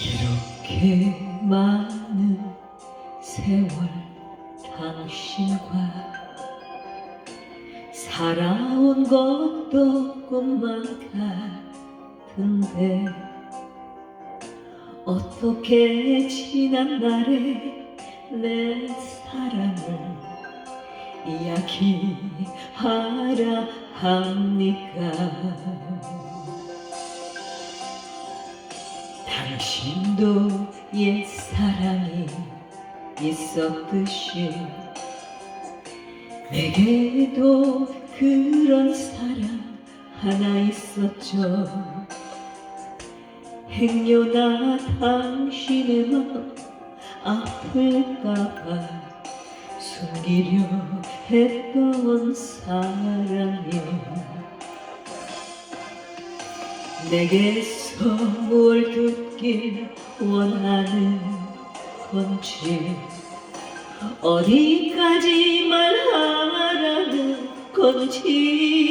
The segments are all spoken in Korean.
이렇게 많은 세월 당신과 살아온 것도 꿈만 같은데 어떻게 지난 날의 내 사랑을 이야기하라 합니까 당신도 옛 사랑이 있었듯이 내게도 그런 사랑 하나 있었죠. 행여나 당신의 마음 아플까봐 숨기려 했던 사랑이 내게서 뭘 듣길 원하는 건지 어디까지 말하라는 건지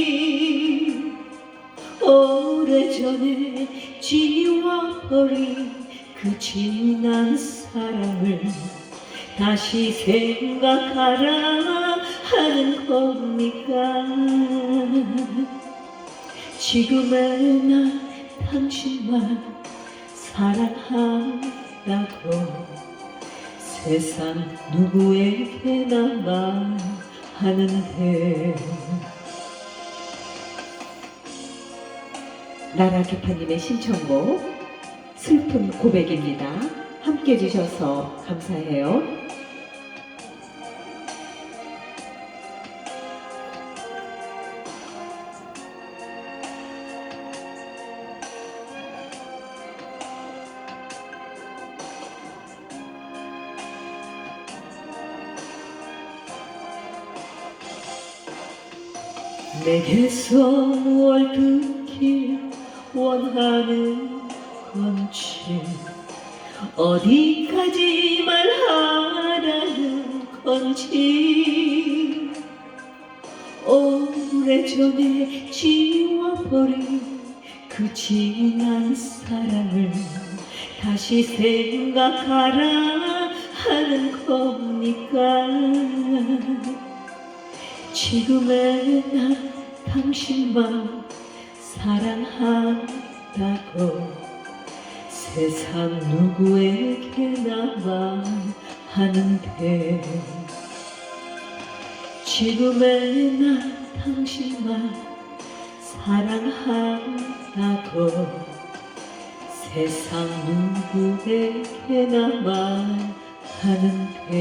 오래전에 지워버린 그 지난 사랑을 다시 생각하라 하는 겁니까 지금의 나 당신만 사랑한다고 세상 누구에게나 말하는데 나라 기파님의 신청곡 슬픈 고백입니다. 함께 해주셔서 감사해요. 내게서 뭘 듣길 원하는 건지 어디까지 말하라는 건지 오래전에 지워버린 그 지난 사랑을 다시 생각하라 하는 겁니까 지금의 나 당신만 사랑한다고. 세상 누구에게나 말하는데. 지금의 나 당신만 사랑한다고. 세상 누구에게나 말하는데